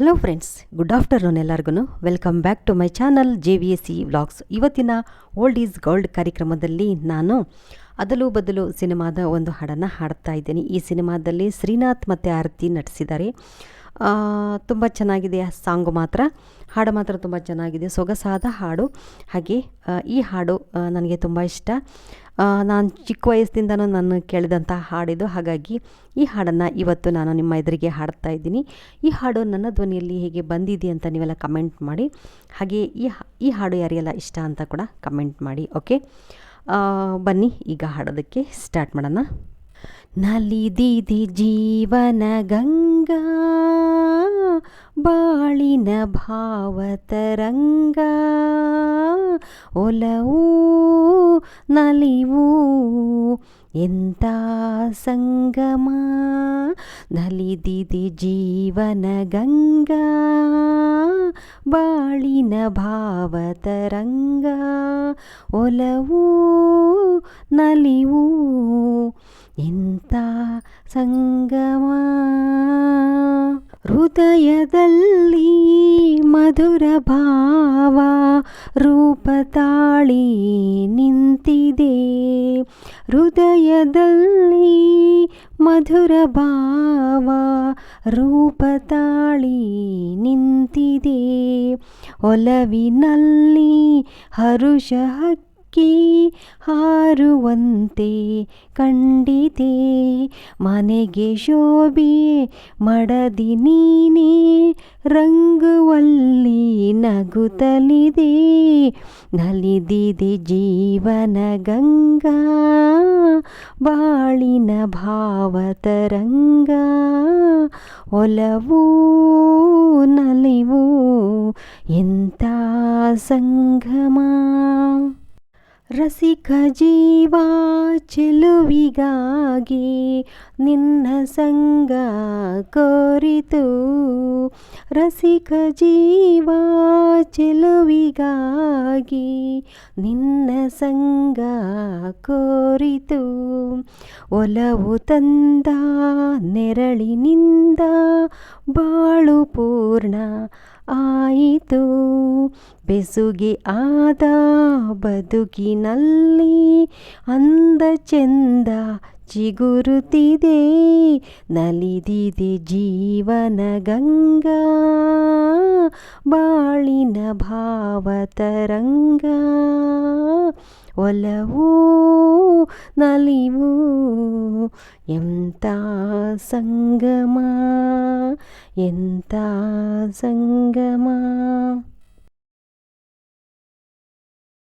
Hello friends good afternoon ಎಲ್ಲರಿಗೂ welcome back to my channel J V S C vlogs ಇವತ್ತಿನ old is gold ಕಾರ್ಯಕ್ರಮದಲ್ಲಿ ನಾನು ಅದಲು ಬದಲು ಸಿನಿಮಾದ ಒಂದು ಹಾಡನ್ನು ಹಾಡ್ತಾ ಇದ್ದೀನಿ. ಈ ಸಿನಿಮಾದಲ್ಲಿ ಶ್ರೀನಾಥ್ ಮತ್ತು ಆರತಿ ನಟಿಸಿದ್ದಾರೆ. ತುಂಬ ಚೆನ್ನಾಗಿದೆ ಆ ಸಾಂಗು ಮಾತ್ರ. ಹಾಡು ಮಾತ್ರ ತುಂಬ ಚೆನ್ನಾಗಿದೆ. ಸೊಗಸಾದ ಹಾಡು. ಹಾಗೆ ಈ ಹಾಡು ನನಗೆ ತುಂಬ ಇಷ್ಟ. ನಾನು ಚಿಕ್ಕ ವಯಸ್ಸಿನಿಂದನೂ ನಾನು ಕೇಳಿದಂಥ ಹಾಡಿದು, ಹಾಗಾಗಿ ಈ ಹಾಡನ್ನು ಇವತ್ತು ನಾನು ನಿಮ್ಮ ಎದುರಿಗೆ ಹಾಡ್ತಾ ಇದ್ದೀನಿ. ಈ ಹಾಡು ನನ್ನ ಧ್ವನಿಯಲ್ಲಿ ಹೇಗೆ ಬಂದಿದೆ ಅಂತ ನೀವೆಲ್ಲ ಕಮೆಂಟ್ ಮಾಡಿ. ಹಾಗೆ ಈ ಈ ಹಾಡು ಯಾರಿಗೆಲ್ಲ ಇಷ್ಟ ಅಂತ ಕೂಡ ಕಮೆಂಟ್ ಮಾಡಿ, ಓಕೆ? ಬನ್ನಿ, ಈಗ ಹಾಡೋದಕ್ಕೆ ಸ್ಟಾರ್ಟ್ ಮಾಡೋಣ. ನಲಿದಿದೆ ಜೀವನ ಗಂಗಾ, ಬಾಳಿನ ಭಾವತರಂಗ ಒಲವು ನಲಿವು. ಎಂಥ ಸಂಗಮ ನಲಿದಿದೆ ಜೀವನ ಗಂಗಾ. ಬಾಳಿನ ಭಾವತರಂಗ ಒಲವು ನಲಿವು. ಎಂಥ ಸಂಗಮ ಹೃದಯದಲ್ಲಿ ಮಧುರ ಭಾವ ರೂಪ ತಾಳಿ ನಿಂತಿದೆ. ಹೃದಯದಲ್ಲಿ ಮಧುರ ಭಾವ ರೂಪ ತಾಳಿ ನಿಂತಿದೆ. ಒಲವಿನಲ್ಲಿ ಹರುಷ ಹಕ್ಕಿ ಹಾರುವಂತೆ ಕಂಡಿದೆ. ಮನೆಗೆ ಶೋಭೆ ಮಡದಿ ನೀನೇ ರಂಗುವಲ್ಲಿ ನಗುತ್ತಲಿದೆ ನಲಿದಿದೆ ಜೀವನ ಗಂಗಾ ಬಾಳಿನ ಭಾವತರಂಗ ಒಲವು ನಲಿವು ಎಂಥ ಸಂಗಮ ರಸಿಕ ಜೀವ ಚೆಲುವಿಗಾಗಿ ನಿನ್ನ ಸಂಗ ಕೋರಿತು. ರಸಿಕ ಜೀವ ಚೆಲುವಿಗಾಗಿ ನಿನ್ನ ಸಂಗ ಕೋರಿತು. ಒಲವು ತಂದ ನೆರಳಿನಿಂದ ಬಾಳು ಪೂರ್ಣ ಆಯಿತು. ಬೆಸುಗೆ ಆದ ಬದುಕಿನಲ್ಲಿ ಅಂದ ಚೆಂದ ಚಿಗುರುತ್ತಿದೆ ನಲಿದಿದೆ ಜೀವನ ಗಂಗಾ ಬಾಳಿನ ಭಾವತರಂಗ ಒಲವು ನಲಿವು ಎಂಥ ಸಂಗಮ ಎಂಥ ಸಂಗಮ.